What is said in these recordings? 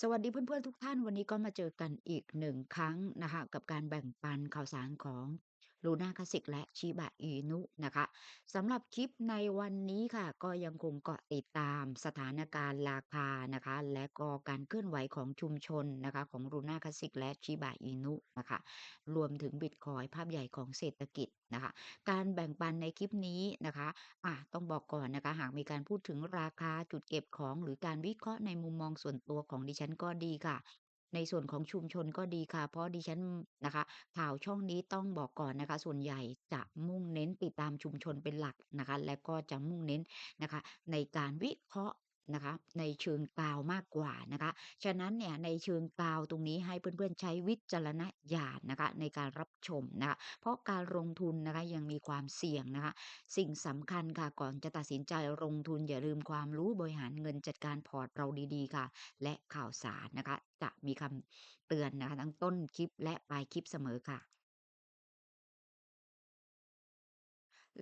สวัสดีเพื่อนๆทุกท่านวันนี้ก็มาเจอกันอีกหนึ่งครั้งนะคะกับการแบ่งปันข่าวสารของ Luna Classic และ Shiba Inu นะคะสำหรับคลิปในวันนี้ค่ะ ก็ยังคงเกาะติดตามสถานการณ์ราคานะคะ และก็การเคลื่อนไหวของชุมชนนะคะของ Luna Classic และ Shiba Inu นะคะรวมถึงบิตคอยภาพใหญ่ของเศรษฐกิจนะคะการแบ่งปันในคลิปนี้นะคะอะต้องบอกก่อนนะคะหากมีการพูดถึงราคาจุดเก็บของ หรือการวิเคราะห์ในมุมมองส่วนตัวของดิฉันก็ดีค่ะ ในส่วนของชุมชนก็ดีค่ะ เพราะดิฉันนะคะ ข่าวช่องนี้ต้องบอกก่อนนะคะ ส่วนใหญ่จะมุ่งเน้นติดตามชุมชนเป็นหลักนะคะ และก็จะมุ่งเน้นนะคะ ในการวิเคราะห์ นะคะในเชิงกล่าวมากกว่านะคะฉะนั้นเนี่ยในเชิงกล่าวตรงนี้ให้เพื่อนๆใช้วิจารณญาณนะคะในการรับชมนะคะเพราะการลงทุนนะคะยังมีความเสี่ยงนะคะสิ่งสำคัญค่ะก่อนจะตัดสินใจลงทุนอย่าลืมความรู้บริหารเงินจัดการพอร์ตเราดีๆค่ะ และข่าวสารนะคะจะมีคำเตือนนะคะทั้งต้นคลิปและปลายคลิปเสมอค่ะ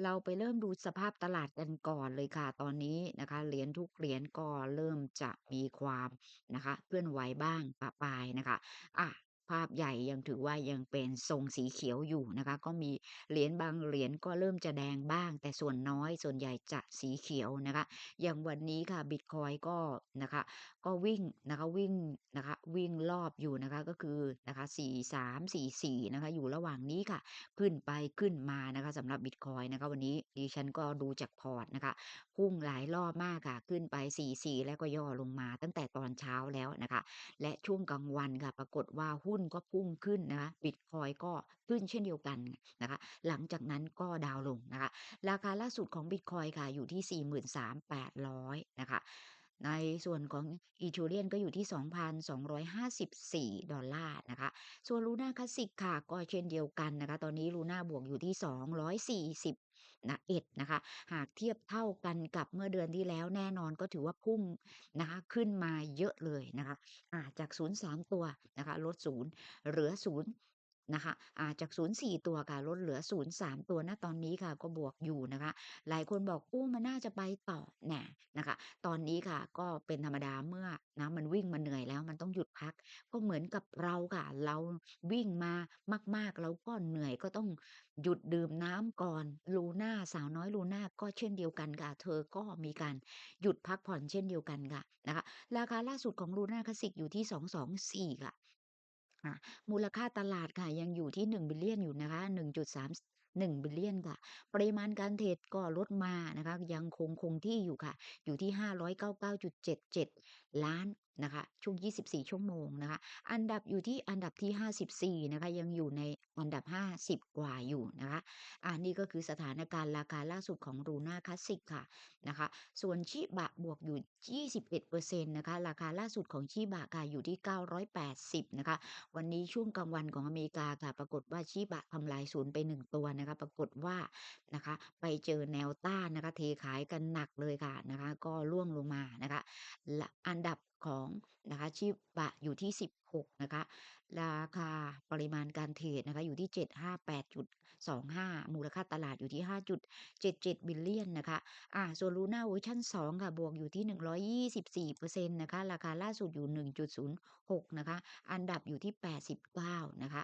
เราไปเริ่มดูสภาพตลาดกันก่อนเลยค่ะ ตอนนี้นะคะ เหรียญทุกเหรียญก็เริ่มจะมีความนะคะ เคลื่อนไหวบ้างปะปายนะคะ อะ ภาพใหญ่ยังถือว่ายังเป็นทรงสีเขียวอยู่นะคะ ก็มีเหรียญบางเหรียญก็เริ่มจะแดงบ้าง แต่ส่วนน้อยส่วนใหญ่จะสีเขียวนะคะ อย่างวันนี้ค่ะบิตคอยก็นะคะก็วิ่งนะคะวิ่งนะคะวิ่งรอบอยู่นะคะก็คือนะคะ4344นะคะอยู่ระหว่างนี้ค่ะ ขึ้นไปขึ้นมานะคะสำหรับบิตคอยนะคะวันนี้ดิฉันก็ดูจากพอร์ตนะคะพุ่งหลายรอบมากค่ะขึ้นไป44แล้วก็ย่อลงมาตั้งแต่ตอนเช้าแล้วนะคะ และช่วงกลางวันค่ะปรากฏว่าหุ้นก็พุ่งขึ้นนะคะบิตคอยก็ขึ้นเช่นเดียวกันนะคะ หลังจากนั้นก็ดาวลงนะคะ ราคาล่าสุดของบิตคอยค่ะอยู่ที่ 43,800 นะคะ ในส่วนของ Ethereum ก็อยู่ที่ 2,254 ดอลลาร์นะคะ ส่วน Luna Classic ค่ะก็เช่นเดียวกันนะคะ ตอนนี้ Luna บวกอยู่ที่ 240นะเอ็ดนะคะ หากเทียบเท่ากันกับเมื่อเดือนที่แล้วแน่นอนก็ถือว่าพุ่งนะคะขึ้นมาเยอะเลยนะคะอาจาก 0 3 ตัวนะคะลด 0 เหลือ0 นะคะอ่าจาก 0 4 ตัวค่ะลดเหลือ 0 3 ตัวณตอนนี้ค่ะก็บวกอยู่นะคะ หลายคนบอกอู้มันน่าจะไปต่อแน่นะคะ ตอนนี้ค่ะก็เป็นธรรมดาเมื่อนะมันวิ่งมาเหนื่อยแล้วมันต้องหยุดพัก ก็เหมือนกับเราค่ะ เราวิ่งมามาก ๆ เราก็เหนื่อยก็ต้องหยุดดื่มน้ำก่อนลูน่าสาวน้อยลูน่าก็เช่นเดียวกันค่ะ เธอก็มีการหยุดพักผ่อนเช่นเดียวกันค่ะนะคะ ราคาล่าสุดของลูน่าคลาสสิกอยู่ที่ 224 ค่ะ อ่ามูลค่าตลาดค่ะยังอยู่ที่1 Billion อยู่นะคะ 1.3 1 Billion ค่ะ ปริมาณการเทรดก็ลดมานะคะ ยังคงคงที่อยู่ค่ะ อยู่ที่ 599.77 ล้านนะคะช่วง 24 ชั่วโมงนะคะอันดับอยู่ที่อันดับที่ 54นะคะยังอยู่ในอันดับ 50 กว่าอยู่นะคะอันนี้ก็คือสถานการณ์ราคาล่าสุดของ Luna Classic ค่ะนะคะส่วนชิบะบวกอยู่ 21%นะคะราคาล่าสุดของชิบะค่ะอยู่ที่ 980นะคะวันนี้ช่วงกลางวันของอเมริกาค่ะปรากฏว่าชิบะทำลายศูนย์ไป 1 ตัวนะคะปรากฏว่านะคะไปเจอแนวต้านนะคะเทขายกันหนักเลยค่ะนะคะก็ร่วงลงมานะคะและอันดับของนะคะชิบะอยู่ที่ 16 นะคะ ราคาปริมาณการเทรดนะคะอยู่ที่ 758.25 มูลค่าตลาดอยู่ที่ 5.77 บิลเลียนนะคะอ่าส่วน Luna เวอร์ชัน2ค่ะบวกอยู่ที่ 124%นะคะราคาล่าสุดอยู่ 1.06 นะคะ อันดับอยู่ที่ 89 นะคะ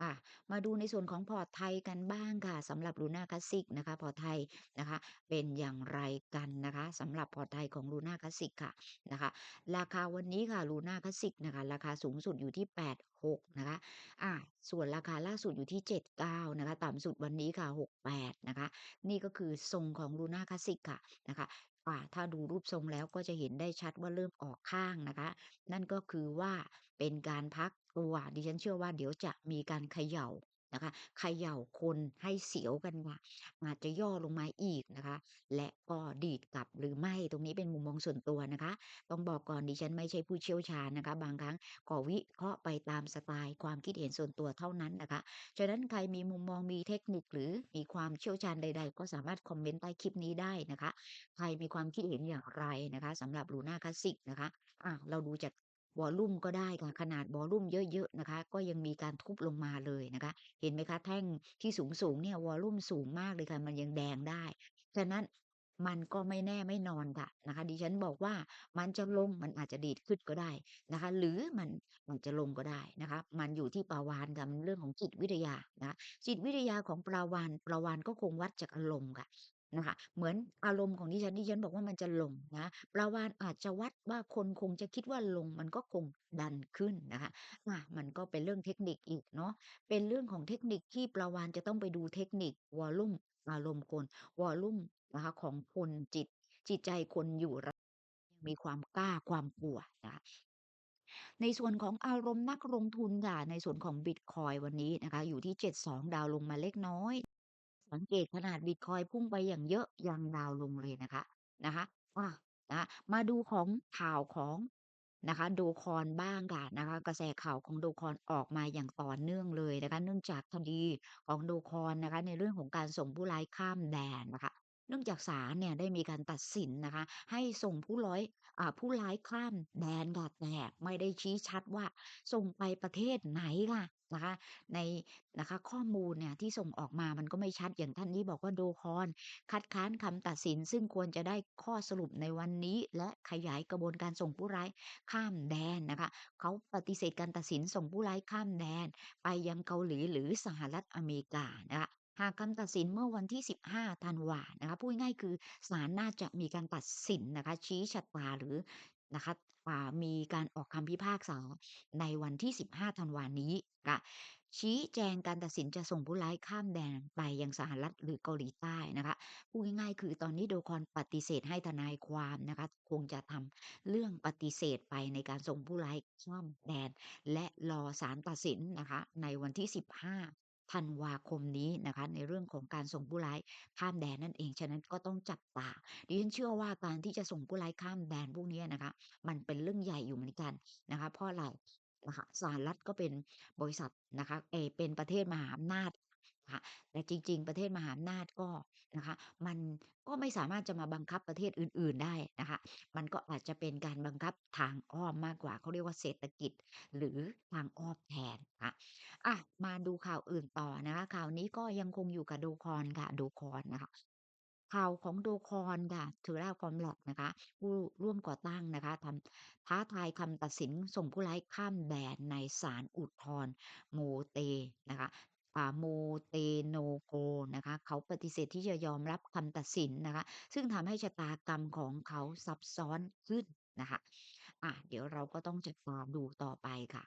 อ่ามาดูในส่วนของพอร์ตไทยกันบ้างค่ะ สำหรับ Luna Classic นะคะ พอร์ตไทยนะคะ เป็นอย่างไรกันนะคะสำหรับพอร์ตไทยของ Luna Classic ค่ะนะคะ ราคาวันนี้ค่ะ Luna Classic นะคะ ราคาสูงสุดอยู่ที่ 86นะคะ อ่า ส่วนราคาล่าสุดอยู่ที่ 79 นะคะ ต่ำสุดวันนี้ค่ะ 68 นะคะ นี่ก็คือทรงของ Luna Classic ค่ะนะคะ อ่า ถ้าดูรูปทรงแล้วก็จะเห็นได้ชัดว่าเริ่มออกข้างนะคะ นั่นก็คือว่าเป็นการพักตัว ดิฉันเชื่อว่าเดี๋ยวจะมีการเขย่า นะคะเขย่าคนให้เสียวกันค่ะอาจจะย่อลงมาอีกนะคะ และก็ดีดกลับหรือไม่ตรงนี้เป็นมุมมองส่วนตัวนะคะ ต้องบอกก่อนดิฉันไม่ใช่ผู้เชี่ยวชาญนะคะ บางครั้งก็วิเคราะห์ไปตามสไตล์ความคิดเห็นส่วนตัวเท่านั้นนะคะฉะนั้นใครมีมุมมองมีเทคนิคหรือมีความเชี่ยวชาญใด ๆ ก็สามารถคอมเมนต์ใต้คลิปนี้ได้นะคะ ใครมีความคิดเห็นอย่างไรนะคะสำหรับ Luna Classic นะคะอะเราดูจาก วอลลุ่มก็ได้ค่ะขนาดวอลลุ่มเยอะๆนะคะ ก็ยังมีการทุบลงมาเลยนะคะ เห็นไหมคะแท่งที่สูงๆเนี่ยวอลลุ่มสูงมากเลยค่ะ มันยังแดงได้ฉะนั้นมันก็ไม่แน่ไม่นอนค่ะนะคะ ดิฉันบอกว่ามันจะลงมันอาจจะดีดขึ้นก็ได้นะคะ หรือมันอาจจะลงก็ได้นะคะ มันอยู่ที่ปลาวาฬค่ะมันเรื่องของจิตวิทยานะจิตวิทยาของปลาวาฬปลาวาฬก็คงวัดจากอารมณ์ค่ะ นะคะ เหมือนอารมณ์ของดิฉันดิฉันบอกว่ามันจะลงนะปลาวาฬอาจจะวัดว่าคนคงจะคิดว่าลงมันก็คงดันขึ้นนะคะอามันก็เป็นเรื่องเทคนิคอีกเนาะเป็นเรื่องของเทคนิคที่ปลาวาฬจะต้องไปดูเทคนิควอลลุ่มอารมณ์คนวอลลุ่มนะคะของคนจิต จิตใจคนอยู่ระยังมีความกล้าความกลัวนะคะในส่วนของอารมณ์นักลงทุนค่ะในส่วนของบิตคอยน์วันนี้นะคะ อยู่ที่ 72 ดาวลงมาเล็กน้อย สังเกตขนาดบิตคอยพุ่งไปอย่างเยอะยังดาวลงเลยนะคะนะคะอานะคะมาดูของข่าวของนะคะโดคอนบ้างค่ะนะคะกระแสข่าวของโดคอนออกมาอย่างต่อเนื่องเลยนะคะเนื่องจากคดีของโดคอนนะคะในเรื่องของการส่งผู้ร้ายข้ามแดนนะคะเนื่องจากศาลเนี่ยได้มีการตัดสินนะคะให้ส่งผู้ร้อยอ่าผู้ร้ายข้ามแดนค่ะแต่ไม่ได้ชี้ชัดว่าส่งไปประเทศไหนค่ะ นะคะ ในนะคะข้อมูลเนี่ยที่ส่งออกมามันก็ไม่ชัดอย่างท่านนี้บอกว่าโดคอนคัดค้านคำตัดสิน ซึ่งควรจะได้ข้อสรุปในวันนี้ และขยายกระบวนการส่งผู้ร้ายข้ามแดนนะคะเขาปฏิเสธการตัดสินส่งผู้ร้ายข้ามแดน ไปยังเกาหลีหรือสหรัฐอเมริกานะคะหากคำตัดสินเมื่อวันที่ 15 ธันวานะคะพูดง่ายคือศาลน่าจะมีการตัดสินนะคะชี้ชะตาหรือ นะคะอ่ามีการออกคำพิพากษาในวันที่ 15 ธันวานี้ค่ะชี้แจงการตัดสินจะส่งผู้ร้ายข้ามแดนไปยังสหรัฐหรือเกาหลีใต้นะคะพูดง่ายๆคือตอนนี้โดคอนปฏิเสธให้ทนายความนะคะคงจะทำเรื่องปฏิเสธไปในการส่งผู้ร้ายข้ามแดน และรอศาลตัดสินนะคะในวันที่ 15 ธันวาคมนี้นะคะ ในเรื่องของการส่งผู้ร้ายข้ามแดนนั่นเอง ฉะนั้นก็ต้องจับตา ดิฉันเชื่อว่าการที่จะส่งผู้ร้ายข้ามแดนพวกนี้นะคะ มันเป็นเรื่องใหญ่อยู่เหมือนกันนะคะ เพราะอะไรนะคะสหรัฐก็เป็นบริษัทนะคะเอเป็นประเทศมหาอำนาจ ค่ะแต่จริง ๆ ประเทศมหาอำนาจก็นะคะ มันก็ไม่สามารถจะมาบังคับประเทศอื่น ๆ ได้นะคะ มันก็อาจจะเป็นการบังคับทางอ้อมมากกว่า เขาเรียกว่าเศรษฐกิจ หรือทางอ้อมแทนค่ะอะมาดูข่าวอื่นต่อนะคะ ข่าวนี้ก็ยังคงอยู่กับ Docon ค่ะ Docon นะคะ ข่าวของ Docon ค่ะ Terra Formlabs นะคะ ผู้ร่วมก่อตั้งนะคะทำ ท้าทายคำตัดสินส่งผู้ร้ายข้ามแดนในศาลอุทธรณ์โมเตนะคะ อ่า โมเตโนโก นะคะ เขาปฏิเสธที่จะยอมรับคำตัดสินนะคะ ซึ่งทำให้ชะตากรรมของเขาซับซ้อนขึ้นนะคะอะเดี๋ยวเราก็ต้องจับตารดูต่อไปค่ะ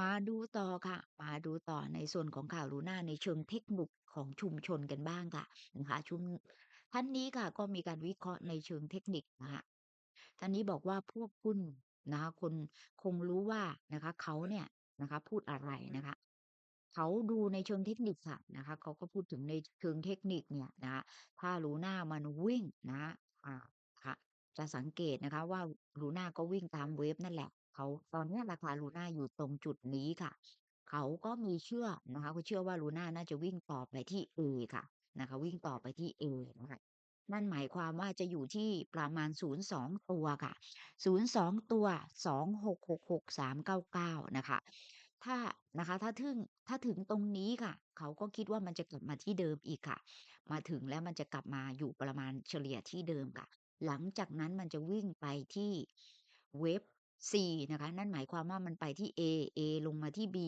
มาดูต่อค่ะ มาดูต่อในส่วนของข่าวลูน่าในเชิงเทคนิคของชุมชนกันบ้างค่ะ นะคะ ชุม ท่านนี้ค่ะ ก็มีการวิเคราะห์ในเชิงเทคนิคนะคะ ท่านนี้บอกว่า พวกคุณนะคะคนคงรู้ว่านะคะ เขาเนี่ยนะคะ พูดอะไรนะคะ เขาดูในเชิงเทคนิคค่ะนะคะเขาก็พูดถึงในเชิงเทคนิคเนี่ยนะคะถ้าลูน่ามันวิ่งนะอ่าค่ะจะสังเกตนะคะว่าลูน่าก็วิ่งตามเวฟนั่นแหละ เขาตอนเนี้ยราคาลูน่าอยู่ตรงจุดนี้ค่ะ เขาก็มีเชื่อนะคะเขาเชื่อว่าลูน่าน่าจะวิ่งต่อไปที่เอค่ะนะคะ วิ่งต่อไปที่เอนะคะนั่นหมายความว่าจะอยู่ที่ประมาณ 02 ตัวค่ะ 02 ตัว 2666-399 นะคะ ถ้า นะคะ ถ้าถึงถ้าถึงตรงนี้ค่ะ เขาก็คิดว่ามันจะกลับมาที่เดิมอีกค่ะ มาถึงแล้วมันจะกลับมาอยู่ประมาณเฉลี่ยที่เดิมค่ะ หลังจากนั้นมันจะวิ่งไปที่เว็บ C นะคะ นั่นหมายความว่ามันไปที่ A A ลงมาที่ B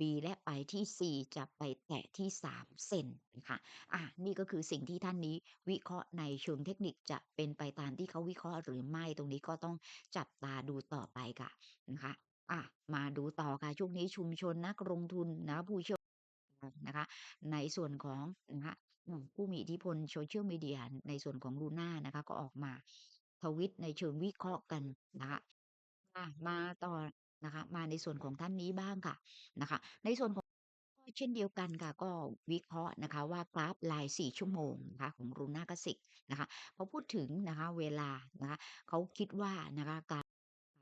B และไปที่ C จะไปแตะที่ 3 เซนนะคะอะ นี่ก็คือสิ่งที่ท่านนี้วิเคราะห์ในเชิงเทคนิคจะเป็นไปตามที่เขาวิเคราะห์หรือไม่ ตรงนี้ก็ต้องจับตาดูต่อไปค่ะนะคะ อะมาดูต่อค่ะช่วงนี้ชุมชนนักลงทุนนะผู้เชี่ยวชาญนะคะในส่วนของนะคะผู้มีอิทธิพล Social Media ในส่วนของ Luna นะคะก็ออกมาทวิตในเชิงวิเคราะห์กันนะคะมาต่อนะคะมาในส่วนของท่านนี้บ้างค่ะนะคะ ในส่วนของก็เช่นเดียวกันค่ะก็วิเคราะห์นะคะว่ากราฟราย 4 ชั่วโมงนะคะของ Luna Classic นะคะพอพูดถึงนะคะเวลานะคะเขาคิดว่านะคะการ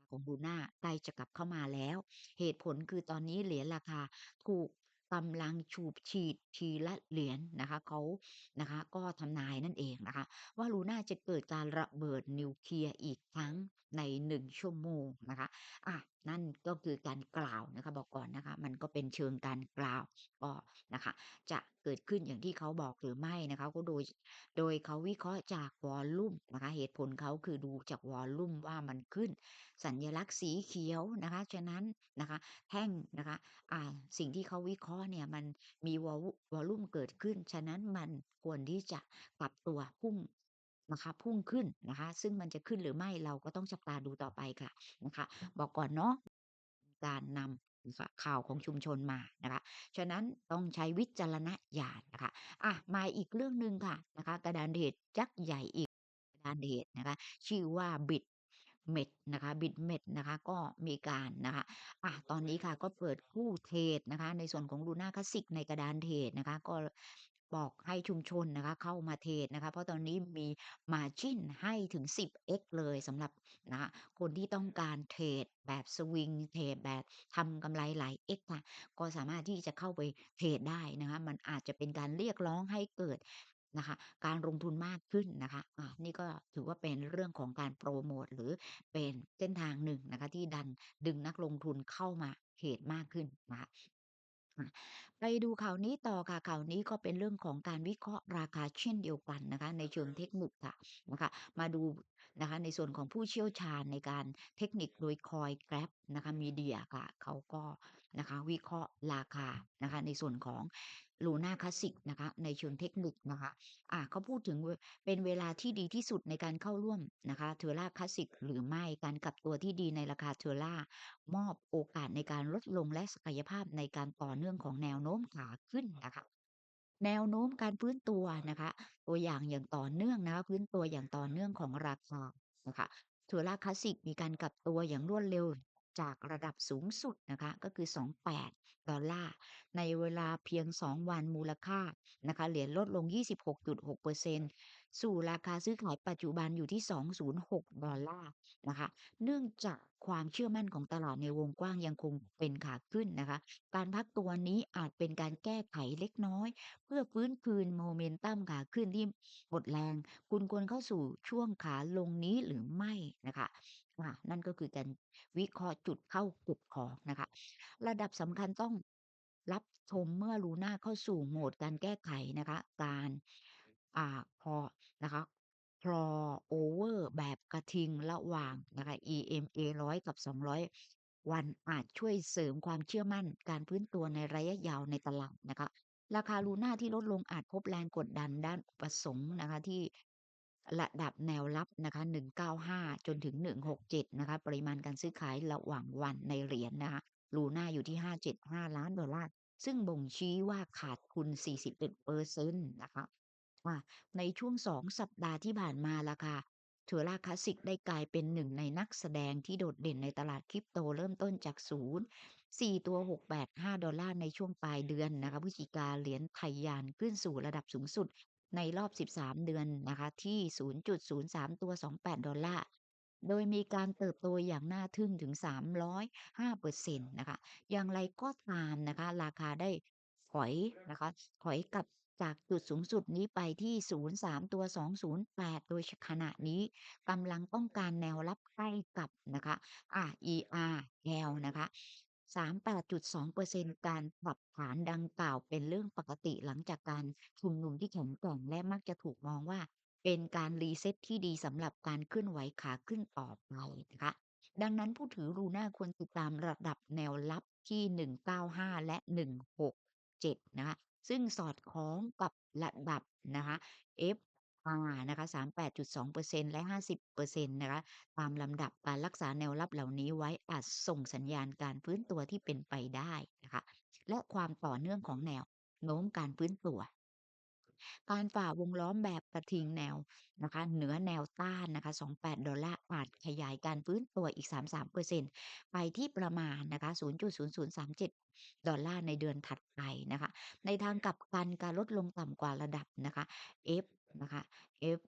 ของบูน่าใกล้จะกลับเข้ามาแล้ว เหตุผลคือตอนนี้เหรียญราคาถูกกำลังฉูบฉีดทีละเหรียญนะคะเขานะคะก็ทำนายนั่นเองนะคะ ว่าลูน่าจะเกิดการระเบิดนิวเคลียร์อีกครั้ง ใน1ชั่วโมงนะคะอานั่นก็คือการกล่าวนะคะบอกก่อนนะคะ มันก็เป็นเชิงการกล่าวก็นะคะ จะเกิดขึ้นอย่างที่เขาบอกหรือไม่นะคะ ก็โดยโดยเขาวิเคราะห์จากวอลลุ่มนะคะ เหตุผลเขาคือดูจากวอลลุ่มว่ามันขึ้น สัญลักษณ์สีเขียวนะคะฉะนั้นนะคะแท่งนะคะอ่าสิ่งที่เขาวิเคราะห์เนี่ยมันมีวอลวอลลุ่มเกิดขึ้น ฉะนั้นมันควรที่จะปรับตัวพุ่ง นะคะพุ่งขึ้นนะคะ ซึ่งมันจะขึ้นหรือไม่เราก็ต้องจับตาดูต่อไปค่ะนะคะ บอกก่อนเนาะการนำข่าวของชุมชนมานะคะ ฉะนั้นต้องใช้วิจารณญาณนะคะ อะ มาอีกเรื่องหนึ่งค่ะนะคะ กระดานเหตุยักษ์ใหญ่อีกกระดานเหตุนะคะ ชื่อว่า BitMEX นะคะ BitMEX นะคะก็มีการนะคะอะตอนนี้ค่ะก็เปิดคู่เทรดนะคะ ในส่วนของ Luna Classic ในกระดานเทรดนะคะ ก็ บอกให้ชุมชนนะคะเข้ามาเทรดนะคะ เพราะตอนนี้มี Margin ให้ถึง 10x เลยสำหรับนะคนที่ต้องการเทรดแบบสวิงเทรดแบบทำกำไรหลาย x ค่ะก็สามารถที่จะเข้าไปเทรดได้นะคะ มันอาจจะเป็นการเรียกร้องให้เกิดนะคะการลงทุนมากขึ้นนะคะอ่านี่ก็ถือว่าเป็นเรื่องของการโพรโมตหรือเป็นเส้นทางหนึ่งนะคะที่ดันดึงนักลงทุนเข้ามาเทรดมากขึ้นนะคะ ไปดูข่าวนี้ต่อค่ะข่าวนี้ก็เป็นเรื่องของการวิเคราะห์ราคาเช่นเดียวกันนะคะ ในเชิงเทคนิคค่ะนะคะมาดูนะคะในส่วนของผู้เชี่ยวชาญในการเทคนิคโดยคอยแกร็บนะคะมีเดียค่ะเขาก็นะคะ วิเคราะห์ราคานะคะ ในส่วนของ Luna Classic นะคะ ในเชิงเทคนิคนะคะอ่าเขาพูดถึงเป็นเวลาที่ดีที่สุดในการเข้าร่วมนะคะ Terra Classic หรือไม่การกลับตัวที่ดีในราคา Terra มอบโอกาสในการลดลงและศักยภาพในการต่อเนื่องของแนวโน้มขาขึ้นนะคะแนวโน้มการฟื้นตัวนะคะ ตัวอย่างอย่างต่อเนื่องนะคะฟื้นตัวอย่างต่อเนื่องของราคานะคะ Terra Classic มีการกลับตัวอย่างรวดเร็ว จากระดับสูงสุดนะคะ ก็คือ 28 ดอลลาร์ ในเวลาเพียง 2 วันมูลค่านะคะ เหรียญลดลง 26.6%สู่ราคาซื้อขายปัจจุบันอยู่ที่ 206 ดอลลาร์นะคะ เนื่องจากความเชื่อมั่นของตลาดในวงกว้างยังคงเป็นขาขึ้นนะคะ การพักตัวนี้อาจเป็นการแก้ไขเล็กน้อย เพื่อฟื้นคืนโมเมนตัมขาขึ้นที่หมดแรง คุณควรเข้าสู่ช่วงขาลงนี้หรือไม่นะคะ อ่านั่นก็คือการวิเคราะห์จุดเข้าเก็บของนะคะ ระดับสำคัญต้องรับชมเมื่อ Luna เข้าสู่โหมดการแก้ไขนะคะ การ อ่าพอนะคะ Crossover แบบกระทิงระหว่างนะคะ EMA 100 กับ 200 วันอาจช่วยเสริมความเชื่อมั่นการฟื้นตัวในระยะยาวในตลาดนะคะ ราคา Luna ที่ลดลงอาจพบแรงกดดันด้านอุปสงค์นะคะที่ ระดับแนวรับนะคะ 195 จนถึง 167 นะคะ ปริมาณการซื้อขายระหว่างวันในเหรียญนะคะ Luna อยู่ที่ 575 ล้านดอลลาร์ ซึ่งบ่งชี้ว่าขาดทุน 41%นต์นะคะอาในช่วง 2 สัปดาห์ที่ผ่านมาราคา Terra Classic ได้กลายเป็นหนึ่งในนักแสดงที่โดดเด่นในตลาดคริปโตเริ่มต้นจากศูนย์4ตัว 685 ดอลลาร์ในช่วงปลายเดือนนะคะพฤศจิกาเหรียญไทยยานขึ้นสู่ระดับสูงสุด ในรอบ 13 เดือนนะคะที่ 0.03 ตัว 28 ดอลลาร์ โดยมีการเติบโตอย่างน่าทึ่งถึง 305%นะคะ อย่างไรก็ตามนะคะ ราคาได้ถอยนะคะถอยกลับจากจุดสูงสุดนี้ไปที่ 03 ตัว 208 โดยขณะนี้กำลังต้องการแนวรับใกล้กับนะคะอ่า ERL นะคะ 38.2%การปรับฐานดังกล่าวเป็นเรื่องปกติหลังจากการชุมนุมที่แข็งแกร่งและมักจะถูกมองว่า เป็นการรีเซ็ตที่ดีสำหรับการเคลื่อนไหวขาขึ้นต่อไปนะคะดังนั้นผู้ถือ Luna ควรติดตามระดับแนวรับที่ 195 และ 167 นะคะซึ่งสอดคล้องกับระดับนะคะ FR นะคะ 38.2%และ 50%นะคะ ตามลำดับการรักษาแนวรับเหล่านี้ไว้อาจส่งสัญญาณการฟื้นตัวที่เป็นไปได้นะคะ และความต่อเนื่องของแนวโน้มการฟื้นตัวการฝ่าวงล้อมแบบกระทิงแนวนะคะเหนือแนวต้านนะคะ 28 ดอลลาร์อาจขยายการฟื้นตัวอีก 33%ไปที่ประมาณนะคะ 0.0037 ดอลลาร์ในเดือนถัดไปนะคะ ในทางกลับกันการลดลงต่ำกว่าระดับนะคะ F นะคะ F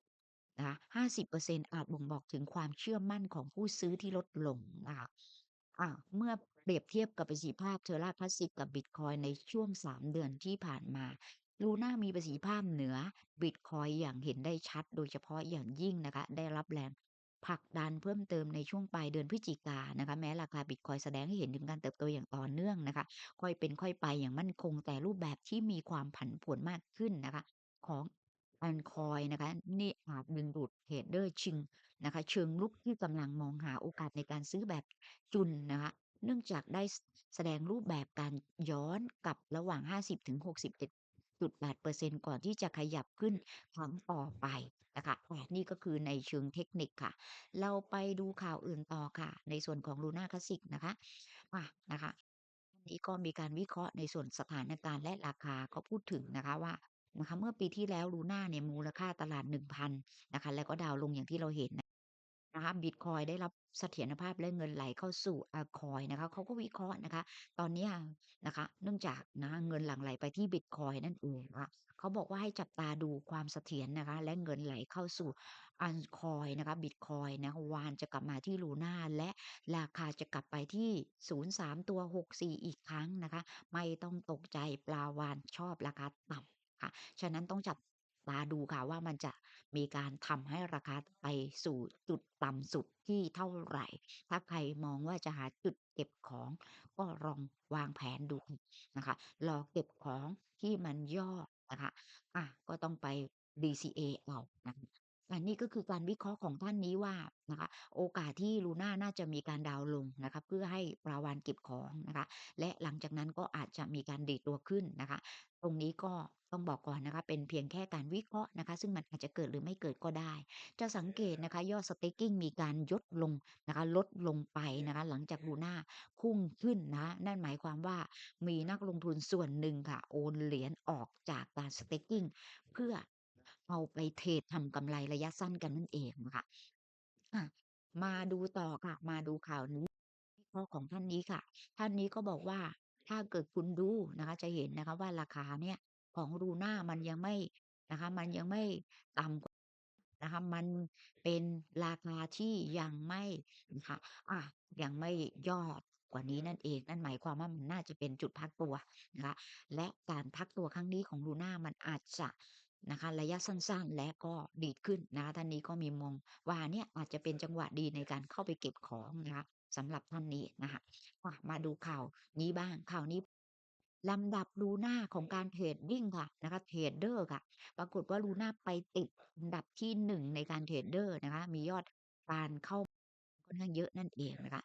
นะคะ50%อาจบ่งบอกถึงความเชื่อมั่นของผู้ซื้อที่ลดลงนะคะอ่าเมื่อเปรียบเทียบกับประสิทธิภาพ Terra Classic กับบิตคอยในช่วง 3 เดือนที่ผ่านมา Luna มีประสิทธิภาพเหนือบิตคอยอย่างเห็นได้ชัด โดยเฉพาะอย่างยิ่งนะคะ ได้รับแรงผลักดันเพิ่มเติมในช่วงปลายเดือนพฤศจิกายนนะคะ แม้ราคาบิตคอยแสดงให้เห็นถึงการเติบโตอย่างต่อเนื่องนะคะ ค่อยเป็นค่อยไปอย่างมั่นคงแต่รูปแบบที่มีความผันผวนมากขึ้นนะคะ ของ อันคอยนะคะนี่อาจดึงดูดเทรดเดอร์ชิงนะคะเชิงลุกที่กำลังมองหาโอกาสในการซื้อแบบจุนนะคะเนื่องจากได้แสดงรูปแบบการย้อนกลับระหว่าง 50-61.8%ก่อนที่จะขยับขึ้นครั้งต่อไปนะคะแนี่ก็คือในเชิงเทคนิคค่ะ เราไปดูข่าวอื่นต่อค่ะ ในส่วนของ Luna Classic นะคะอะนะคะอันนี้ก็มีการวิเคราะห์ในส่วนสถานการณ์และราคาก็พูดถึงนะคะว่า นะคะเมื่อปีที่แล้ว Luna เนี่ยมูลค่าตลาด 1,000นะคะแล้วก็ดาวลงอย่างที่เราเห็นนะคะบิตคอยได้รับเสถียรภาพและเงินไหลเข้าสู่อาคอยนะคะเขาก็วิเคราะห์นะคะ ตอนนี้นะคะเนื่องจากนะเงินหลั่งไหลไปที่บิตคอยนั่นเองนะคะเขาบอกว่าให้จับตาดูความเสถียรนะคะ และเงินไหลเข้าสู่อันคอยนะคะบิตคอยนะวานจะกลับมาที่ลูน่าและราคาจะกลับไปที่ 03 ตัว 64 อีกครั้งนะคะ ไม่ต้องตกใจปลาวานชอบราคาต่ำ ค่ะ ฉะนั้นต้องจับตาดูค่ะว่ามันจะมีการทำให้ราคาไปสู่จุดต่ำสุดที่เท่าไหร่ ถ้าใครมองว่าจะหาจุดเก็บของ ก็ลองวางแผนดูนะคะรอเก็บของที่มันย่อนะคะอะก็ต้องไป DCA เอานะคะ อันนี้ก็คือการวิเคราะห์ของท่านนี้ว่านะคะโอกาสที่ลูน่าน่าจะมีการดาวน์ลงนะคะเพื่อให้ปลาวาฬเก็บของนะคะและหลังจากนั้นก็อาจจะมีการดีดตัวขึ้นนะคะ ตรงนี้ก็ต้องบอกก่อนนะคะเป็นเพียงแค่การวิเคราะห์นะคะ ซึ่งมันอาจจะเกิดหรือไม่เกิดก็ได้ จะสังเกตนะคะยอด staking มีการยดลงนะคะลดลงไปนะคะหลังจากลูน่าพุ่งขึ้นนะคะนั่นหมายความว่ามีนักลงทุนส่วนหนึ่งค่ะ โอนเหรียญออกจากการ staking เพื่อ เอาไปเทรดทำกำไรระยะสั้นกันนั่นเองคะอะ มาดูต่อค่ะ มาดูข่าวนี้วิเคราะห์ของท่านนี้ค่ะ ท่านนี้ก็บอกว่าถ้าเกิดคุณดูนะคะ จะเห็นนะคะว่าราคาเนี่ยของลูน่ามันยังไม่นะคะ มันยังไม่ต่ำกว่านะคะ มันเป็นราคาที่ยังไม่นะคะอะยังไม่ยอดกว่านี้นั่นเอง นั่นหมายความว่ามันน่าจะเป็นจุดพักตัวนะคะ และการพักตัวครั้งนี้ของลูน่ามันอาจจะ นะคะ ระยะสั้นๆ และก็ดีดขึ้นนะคะท่านนี้ก็มีมองว่าเนี่ยอาจจะเป็นจังหวะดีในการเข้าไปเก็บของนะคะสำหรับท่านนี้นะคะมาดูข่าวนี้บ้างข่าวนี้ลำดับลูน่าของการเทรดดิ้งค่ะนะคะเทรดเดอร์ค่ะ ปรากฏว่าลูน่าไปติดอันดับที่หนึ่งในการเทรดเดอร์นะคะ มียอดการเข้า อนข้างเยอะนั่นเองนะคะ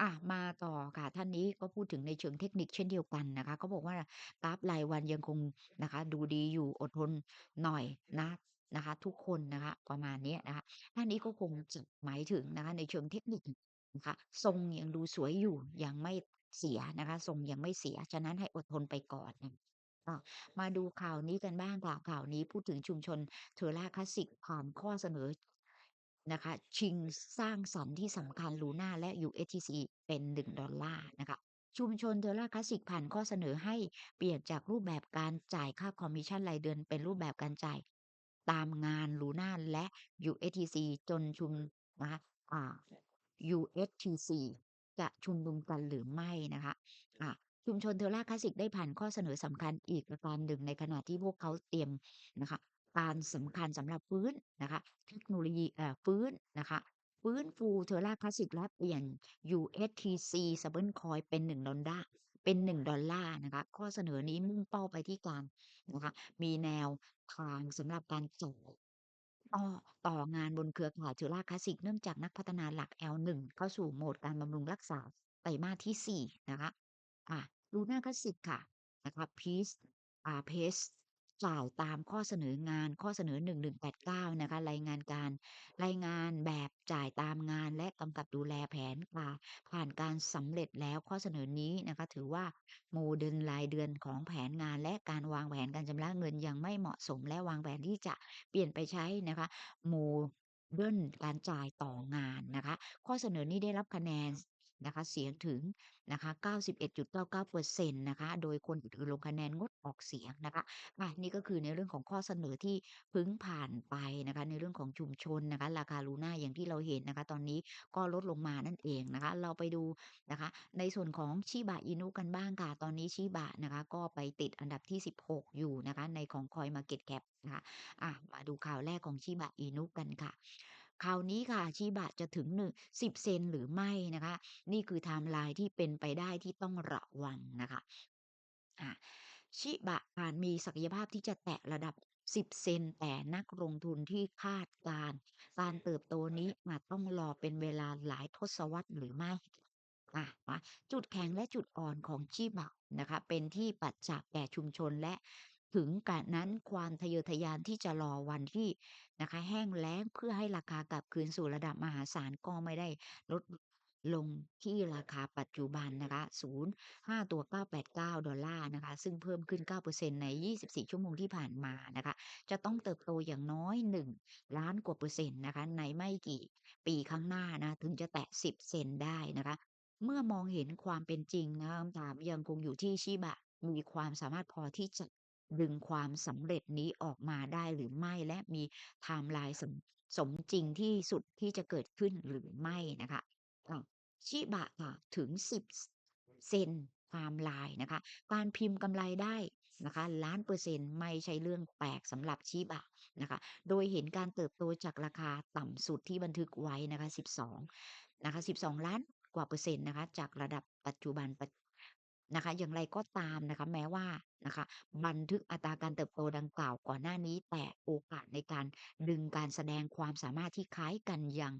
อะ มาต่อค่ะ ท่านนี้ก็พูดถึงในเชิงเทคนิคเช่นเดียวกันนะคะเขาบอกว่ากราฟรายวันยังคงนะคะ ดูดีอยู่อดทนหน่อยนะนะคะ ทุกคนนะคะ ประมาณนี้นะคะท่านนี้ก็คงจะหมายถึงนะคะ ในเชิงเทคนิคนะคะทรงยังดูสวยอยู่ยังไม่เสียนะคะทรงยังไม่เสียฉะนั้นให้อดทนไปก่อนนะอะมาดูข่าวนี้กันบ้างค่ะข่าวนี้พูดถึงชุมชนเทอร่าคลาสสิกผ่านข้อเสนอ นะคะชิงสร้างสรรค์ที่สำคัญลูน่าและ USDC เป็น 1 ดอลลาร์นะคะชุมชนเทอร่าคลาสสิกผ่านข้อเสนอให้เปลี่ยนจากรูปแบบการจ่ายค่าคอมมิชชั่นรายเดือนเป็นรูปแบบการจ่ายตามงานลูน่าและ USDC จนชุมนะคะอ่า USTC จะชุมนุมกันหรือไม่นะคะอ่าชุมชนเทอร่าคลาสสิกได้ผ่านข้อเสนอสำคัญอีกประการหนึ่งในขณะที่พวกเขาเตรียมนะคะ การสำคัญสำหรับฟื้นนะคะ เทคโนโลยีเอ่อฟื้นนะคะฟื้นฟูเทอร่าคลาสสิกและเปลี่ยน USTC Stablecoin เป็น 1 ดอลลาร์ เป็น 1 ดอลลาร์นะคะ ข้อเสนอนี้มุ่งเป้าไปที่การนะคะ มีแนวทางสำหรับการจ่ายต่อต่องานบนเครือข่ายเทอร่าคลาสสิก เนื่องจากนักพัฒนาหลัก L1 เข้าสู่โหมดการบำรุงรักษาไตรมาสที่ 4 นะคะ อะลูน่าคลาสสิกค่ะ นะคะพีซอ่าเพส จ่ายตามข้อเสนองานข้อเสนอ 1189 นะคะ รายงานการรายงานแบบจ่ายตามงานและกำกับดูแลแผนการผ่านการสำเร็จแล้วข้อเสนอนี้นะคะ ถือว่าโมเดลรายเดือนของแผนงานและการวางแผนการชำระเงินยังไม่เหมาะสมและวางแผนที่จะเปลี่ยนไปใช้นะคะโมเดิลการจ่ายต่องานนะคะ ข้อเสนอนี้ได้รับคะแนน นะคะเสียงถึงนะคะ 91.99%นะคะ โดยคนอื่นลงคะแนนงดออกเสียงนะคะอะนี่ก็คือในเรื่องของข้อเสนอที่พึ่งผ่านไปนะคะ ในเรื่องของชุมชนนะคะ ราคาลูน่าอย่างที่เราเห็นนะคะ ตอนนี้ก็ลดลงมานั่นเองนะคะ เราไปดูนะคะ ในส่วนของชิบะอินุกันบ้างค่ะ ตอนนี้ชิบะนะคะ ก็ไปติดอันดับที่ 16 อยู่นะคะ ในของ Coin Market Cap นะคะอะมาดูข่าวแรกของชิบะอินุกันค่ะ คราวนี้ค่ะชิบะจะถึง1 10เซนหรือไม่นะคะ นี่คือไทม์ไลน์ที่เป็นไปได้ที่ต้องระวังนะคะอ่าชิบะอาจมีศักยภาพที่จะแตะระดับ 10 เซนแต่นักลงทุนที่คาดการ การเติบโตนี้อาจต้องรอเป็นเวลาหลายทศวรรษหรือไม่อะจุดแข็งและจุดอ่อนของชิบะนะคะ เป็นที่ปัจจักแก่ชุมชนและ ถึงกะนั้นความทะเยอทะยานที่จะรอวันที่นะคะแห้งแล้งเพื่อให้ราคากลับคืนสู่ระดับมหาศาลก็ไม่ได้ลดลงที่ราคาปัจจุบันนะคะ0 5 ตัว 989 ดอลลาร์นะคะ ซึ่งเพิ่มขึ้น 9%ใน 24 ชั่วโมงที่ผ่านมานะคะ จะต้องเติบโตอย่างน้อย 1 ล้านกว่าเปอร์เซ็นต์นะคะ ในไม่กี่ปีข้างหน้านะ ถึงจะแตะ 10 เซนได้นะคะ เมื่อมองเห็นความเป็นจริงนะคำถามยังคงอยู่ที่ชิบะ มีความสามารถพอที่จะ ดึงความสำเร็จนี้ออกมาได้หรือไม่ และมีไทม์ไลน์สม สมจริงที่สุดที่จะเกิดขึ้นหรือไม่นะคะ อะชิบะค่ะ ถึง 10 เซนไทม์ไลน์นะคะ การพิมพ์กำไรได้นะคะล้านเปอร์เซ็นต์ไม่ใช่เรื่องแปลกสำหรับชิบะนะคะ โดยเห็นการเติบโตจากราคาต่ำสุดที่บันทึกไว้นะคะ 12 นะคะ 12 ล้านกว่าเปอร์เซ็นต์นะคะ จากระดับปัจจุบันปัจ นะคะ อย่างไรก็ตามนะคะ แม้ว่านะคะ บันทึกอัตราการเติบโตดังกล่าวก่อนหน้านี้ แต่โอกาสในการดึงการแสดงความสามารถที่คล้ายกันยัง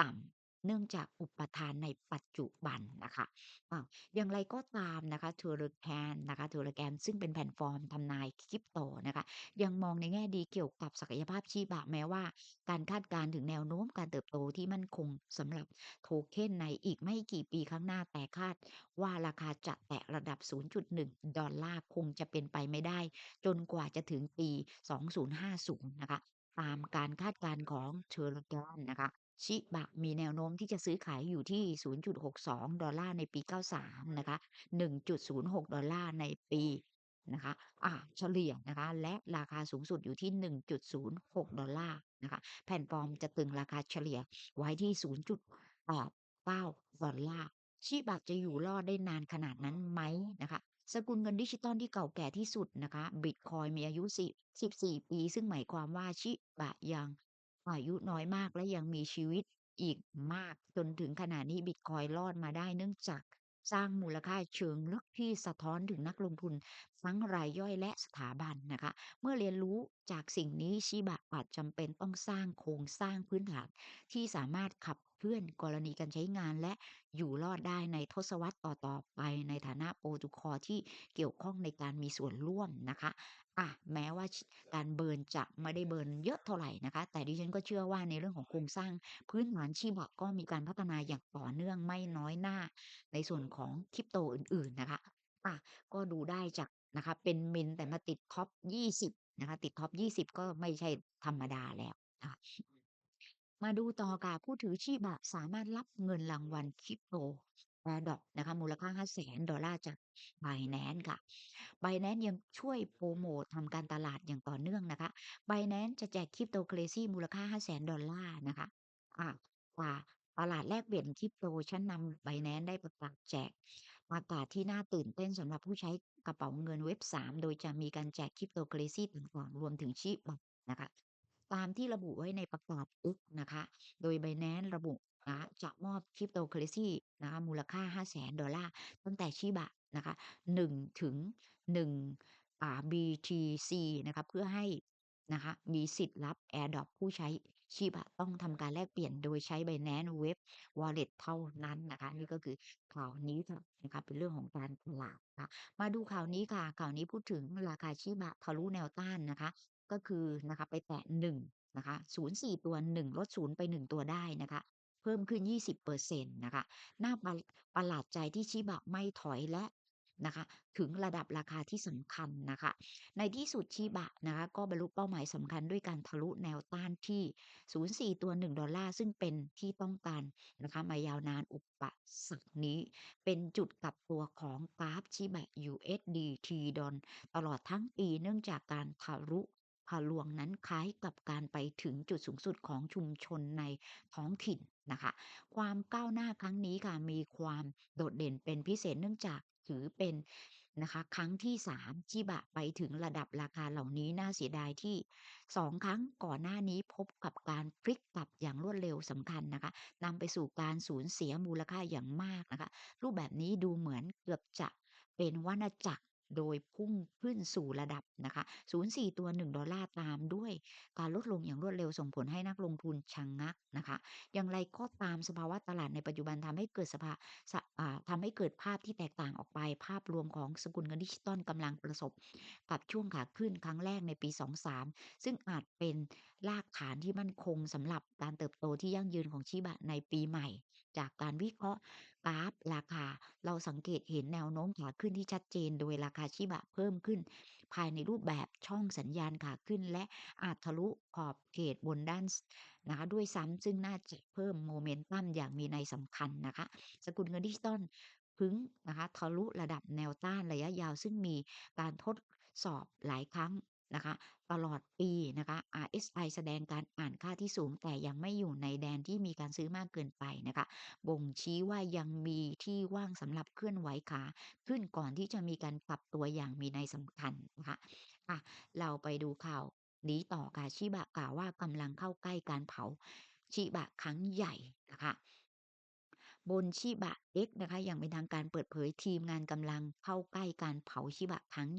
ต่ำ เนื่องจากอุปทานในปัจจุบันนะคะอ้าวอย่างไรก็ตามนะคะ Telegram นะคะ Telegram ซึ่งเป็นแพลตฟอร์มทำนายคริปโตนะคะ ยังมองในแง่ดีเกี่ยวกับศักยภาพชีบะแม้ว่า การคาดการณ์ถึงแนวโน้มการเติบโตที่มั่นคงสำหรับโทเค็นในอีกไม่กี่ปีข้างหน้าแต่คาด ว่าราคาจะแตะระดับ 0.1 ดอลลาร์คงจะเป็นไปไม่ได้ จนกว่าจะถึงปี 2050 นะคะ ตามการคาดการณ์ของเชอร์แกนนะคะ ชิบะมีแนวโน้มที่จะซื้อขายอยู่ที่ 0.62 ดอลลาร์ในปี 93 นะคะ 1.06 ดอลลาร์ในปีนะคะอ่าเฉลี่ยนะคะ และราคาสูงสุดอยู่ที่ 1.06 ดอลลาร์นะคะ แผ่นฟอร์มจะตึงราคาเฉลี่ยไว้ที่ 0.89 ดอลลาร์ชิบะจะอยู่รอดได้นานขนาดนั้นไหมนะคะสกุลเงินดิจิตอลที่เก่าแก่ที่สุดนะคะบิตคอยมีอายุ10 14ปี ซึ่งหมายความว่าชิบะยัง อายุน้อยมากและยังมีชีวิตอีกมาก จนถึงขณะนี้บิตคอยรอดมาได้เนื่องจากสร้างมูลค่าเชิงลึกที่สะท้อนถึงนักลงทุน ทั้งรายย่อยและสถาบันนะคะ เมื่อเรียนรู้จากสิ่งนี้ชิบะอาจจำเป็นต้องสร้างโครงสร้างพื้นฐาน ที่สามารถขับเคลื่อนกรณีการใช้งานและอยู่รอดได้ในทศวรรษต่อๆไปในฐานะโปรโตคอที่เกี่ยวข้องในการมีส่วนร่วมนะคะอะแม้ว่าการเบิร์นจะไม่ได้เบิร์นเยอะเท่าไหร่นะคะ แต่ดิฉันก็เชื่อว่าในเรื่องของโครงสร้างพื้นฐานชิบะก็มีการพัฒนาอย่างต่อเนื่องไม่น้อยหน้า ในส่วนของคริปโตอื่นๆนะคะอะก็ดูได้จาก นะคะ เป็นมินแต่มาติดท็อป20 นะคะ ติดท็อป20 ก็ไม่ใช่ธรรมดาแล้วนะคะ มาดูต่อค่ะ ผู้ถือชีบะสามารถรับเงินรางวัลคริปโต Airdrop นะคะ มูลค่า 500,000ดอลลาร์จาก Binance ค่ะ Binance ยังช่วยโปรโมตทำการตลาดอย่างต่อเนื่องนะคะ Binance จะแจก Cryptocurrency มูลค่า 500,000ดอลลาร์นะคะ อ่า กว่าตลาดแลกเปลี่ยนคริปโตชั้นนำ Binance ได้ประกาศแจกประกาศที่น่าตื่นเต้นสำหรับผู้ใช้กระเป๋าเงินเว็บ 3 โดยจะมีการแจก Cryptocurrency ต่างๆรวมถึงชิบะนะคะตามที่ระบุไว้ในประกาศ X นะคะ โดย Binance ระบุนะจะมอบ Cryptocurrency นะคะมูลค่า 500,000 ดอลลาร์ตั้งแต่ชิบะนะคะ1ถึง1อ่า BTC นะคะเพื่อให้นะคะมีสิทธิ์รับ Airdrop ผู้ใช้ ชิบะต้องทำการแลกเปลี่ยนโดยใช้ Binance Web Wallet เท่านั้นนะคะ นี่ก็คือข่าวนี้ค่ะนะคะเป็นเรื่องของการตลาดค่ะมาดูข่าวนี้ค่ะข่าวนี้พูดถึงราคาชิบะทะลุแนวต้านนะคะ ก็คือนะคะไปแตะ1นะคะ04ตัว1ลด0ไป1ตัวได้นะคะเพิ่มขึ้น 20%นะคะ น่าประประหลาดใจที่ชิบะไม่ถอยและ นะคะถึงระดับราคาที่สำคัญนะคะ ในที่สุดชิบะนะคะก็บรรลุเป้าหมายสำคัญด้วยการทะลุแนวต้านที่ 04 ตัว 1 ดอลลาร์ซึ่งเป็นที่ต้องการนะคะมายาวนานอุปสรรคนี้เป็นจุดกลับตัวของกราฟชิบะ USDT ดอลตลอดทั้งปีเนื่องจากการทะลุทะลวงนั้นคล้ายกับการไปถึงจุดสูงสุดของชุมชนในท้องถิ่นนะคะ ความก้าวหน้าครั้งนี้ค่ะมีความโดดเด่นเป็นพิเศษเนื่องจาก ถือเป็นนะคะครั้งที่3ชิบะไปถึงระดับราคาเหล่านี้น่าเสียดายที่2ครั้งก่อนหน้านี้พบกับการพลิกกลับอย่างรวดเร็วสำคัญนะคะนำไปสู่การสูญเสียมูลค่าอย่างมากนะคะ รูปแบบนี้ดูเหมือนเกือบจะเป็นวัฏจักร โดยพุ่งขึ้นสู่ระดับนะคะ0.4 ตัว 1 ดอลลาร์ตามด้วยการลดลงอย่างรวดเร็วส่งผลให้นักลงทุนชะงักนะคะ อย่างไรก็ตามสภาวะตลาดในปัจจุบันทำให้เกิดสภาสะอ่าทำให้เกิดภาพที่แตกต่างออกไป ภาพรวมของสกุลเงินดิจิทัลกำลังประสบ กับช่วงขาขึ้นครั้งแรกในปี 23 ซึ่งอาจเป็นรากฐานที่มั่นคงสำหรับการเติบโตที่ยั่งยืนของชิบะในปีใหม่ จากการวิเคราะห์กราฟราคา เราสังเกตเห็นแนวโน้มขาขึ้นที่ชัดเจน โดยราคาชิบะเพิ่มขึ้น ภายในรูปแบบช่องสัญญาณขาขึ้น และอาจทะลุขอบเขตบนด้านนะคะด้วยซ้ำซึ่งน่าจะเพิ่มโมเมนตัมอย่างมีนัยสำคัญนะคะ สกุลเงินดิจิตอลพึงนะคะทะลุระดับแนวต้านระยะยาวซึ่งมีการทดสอบหลายครั้ง นะคะตลอดปีนะคะ RSI แสดงการอ่านค่าที่สูง แต่ยังไม่อยู่ในแดนที่มีการซื้อมากเกินไปนะคะ บ่งชี้ว่ายังมีที่ว่างสำหรับเคลื่อนไหวขาขึ้นก่อนที่จะมีการปรับตัวอย่างมีนัยสำคัญนะคะอะเราไปดูข่าวนี้ต่อค่ะชิบะกล่าวว่ากำลังเข้าใกล้การเผาชิบะครั้งใหญ่นะคะ บนชิบะเอกนะคะอย่างเป็นทางการเปิดเผยทีมงานกำลังเข้าใกล้การเผาชิบะครั้ง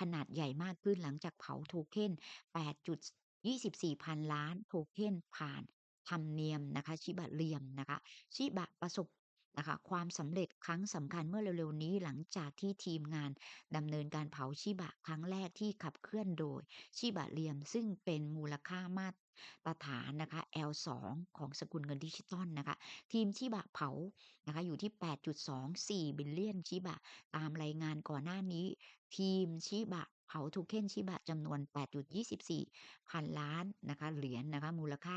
ขนาดใหญ่มากขึ้นหลังจากเผาโทเค็น8.24 พันล้านโทเค็นผ่านธรรมเนียมนะคะชิบะเรียมนะคะชิบะประสบ นะคะความสำเร็จครั้งสำคัญเมื่อเร็วๆนี้หลังจากที่ทีมงานดำเนินการเผาชิบะครั้งแรกที่ขับเคลื่อนโดย ชิบะเรียมซึ่งเป็นมูลค่ามาตรฐานนะคะ L2 ของสกุลเงินดิจิตอลนะคะ ทีมชิบะเผานะคะอยู่ที่ 8.24 บิลเลียนชิบะ ตามรายงานก่อนหน้านี้ ทีมชิบะเผาโทเค็นชิบะจำนวน 8.24 พันล้านนะคะเหรียญนะคะมูลค่า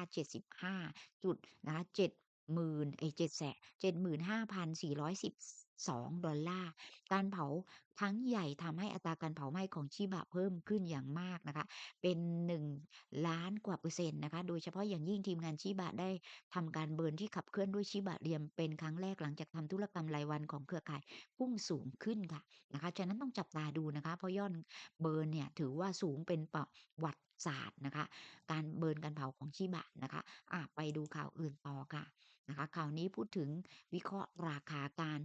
75จุดนะคะ7 หมื่นไอ้7แสน75,412ดอลลาร์ การเผาครั้งใหญ่ทำให้อัตราการเผาไหม้ของชิบะเพิ่มขึ้นอย่างมากนะคะ เป็น 1 ล้านกว่าเปอร์เซ็นต์นะคะ โดยเฉพาะอย่างยิ่งทีมงานชิบะได้ทำการเบิร์นที่ขับเคลื่อนด้วยชิบะเรียมเป็นครั้งแรกหลังจากทำธุรกรรมรายวันของเครือข่ายพุ่งสูงขึ้นค่ะนะคะ ฉะนั้นต้องจับตาดูนะคะ เพราะยอดเบิร์นเนี่ยถือว่าสูงเป็นประวัติศาสตร์นะคะ การเบิร์นการเผาของชิบะนะคะะไปดูข่าวอื่นต่อค่ะ นะคะข่าวนี้พูดถึงวิเคราะห์ราคาการ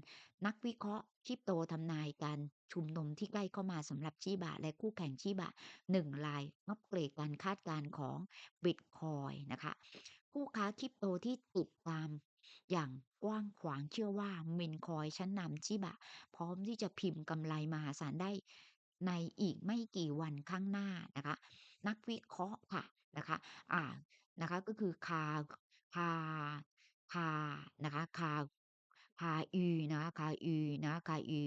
นักวิเคราะห์คริปโตทำนายการชุมนุมที่ใกล้เข้ามาสำหรับชิบะ และคู่แข่งชิบะหนึ่งรายอัปเกรดการคาดการณ์ของบิตคอยนะคะผู้ค้าคริปโตที่ติดตามอย่างกว้างขวางเชื่อว่ามินคอยชั้นนำชิบะ พร้อมที่จะพิมพ์กำไรมหาศาลได้ในอีกไม่กี่วันข้างหน้านะคะ นักวิเคราะห์ค่ะนะคะ อ่านะคะก็คือคาคา คา นะคะ คา คาอีนะคะ คาอีนะคะ คาอี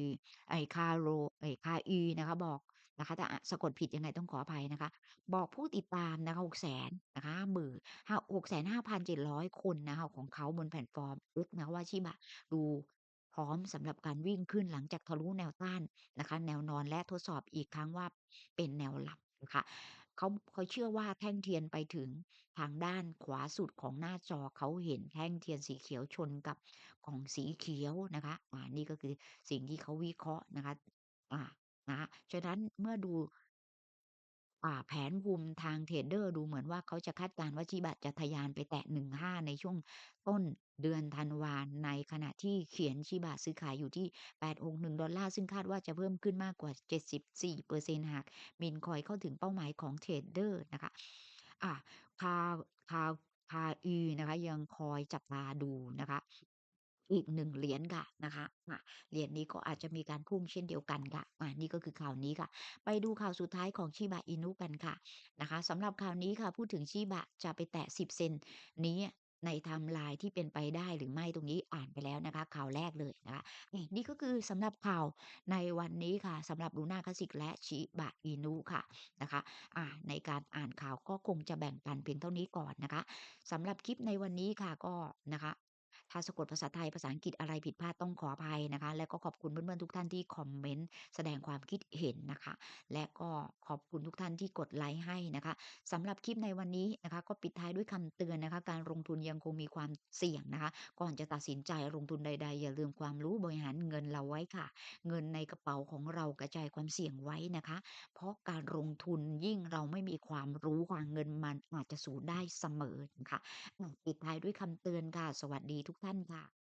ไอคาโร ไอคาอีนะคะ บอกนะคะ ถ้าสะกดผิดยังไงต้องขออภัยนะคะ บอกผู้ติดตามนะคะ 6 0 0 0 0นะคะหมื่นห้าหกแสนห้าพันเจ็ดร้อยคนนะคะ ของเขาบนแพลตฟอร์ม X นะว่าชิบะดูพร้อมสำหรับการวิ่งขึ้นหลังจากทะลุแนวต้านนะคะ แนวนอน และทดสอบอีกครั้งว่า เป็นแนวรับนะคะ เขาเขาเชื่อว่าแท่งเทียนไปถึงทางด้านขวาสุดของหน้าจอเขาเห็นแท่งเทียนสีเขียวชนกับของสีเขียวนะคะอ่านี่ก็คือสิ่งที่เขาวิเคราะห์นะคะอ่านะฉะนั้นเมื่อดู แผนภูมิทางเทรดเดอร์ดูเหมือนว่าเขาจะคาดการณ์ว่าชิบะจะทะยานไปแตะ 15 ในช่วงต้นเดือนธันวาในขณะที่เขียนชิบะซื้อขายอยู่ที่ 861 ดอลลาร์ ซึ่งคาดว่าจะเพิ่มขึ้นมากกว่า 74%หากบิตคอยเข้าถึงเป้าหมายของเทรดเดอร์นะคะ อ่าคาคาคาอีนะคะยังคอยจับตาดูนะคะ อีกหนึ่งเหรียญค่ะนะคะเหรียญนี้ก็อาจจะมีการพุ่งเช่นเดียวกันค่ะอ่านี่ก็คือข่าวนี้ค่ะ ไปดูข่าวสุดท้ายของชิบะอินุกันค่ะนะคะสำหรับข่าวนี้ค่ะพูดถึงชิบะจะไปแตะ 10 เซนนี้ในไทม์ไลน์ที่เป็นไปได้หรือไม่ตรงนี้อ่านไปแล้วนะคะ ข่าวแรกเลยนะคะนี่ก็คือสำหรับข่าวในวันนี้ค่ะสำหรับลูน่าคลาสิกและชิบะอินุค่ะนะคะอ่าในการอ่านข่าวก็คงจะแบ่งปันเพียงเท่านี้ก่อนนะคะสำหรับคลิปในวันนี้ค่ะก็นะคะ ถ้าสะกดภาษาไทยภาษาอังกฤษอะไรผิดพลาดต้องขออภัยนะคะ และก็ขอบคุณเพื่อนๆทุกท่านที่คอมเมนต์แสดงความคิดเห็นนะคะ และก็ขอบคุณทุกท่านที่กดไลก์ให้นะคะสำหรับคลิปในวันนี้นะคะก็ปิดท้ายด้วยคำเตือนนะคะ การลงทุนยังคงมีความเสี่ยงนะคะ ก่อนจะตัดสินใจลงทุนใด ๆ อย่าลืมความรู้บริหารเงินเราไว้ค่ะ เงินในกระเป๋าของเรากระจายความเสี่ยงไว้นะคะ เพราะการลงทุนยิ่งเราไม่มีความรู้ค่ะเงินมันอาจจะสูญได้เสมอนะคะปิดท้ายด้วยคำเตือนค่ะ สวัสดีทุกท่านค่ะ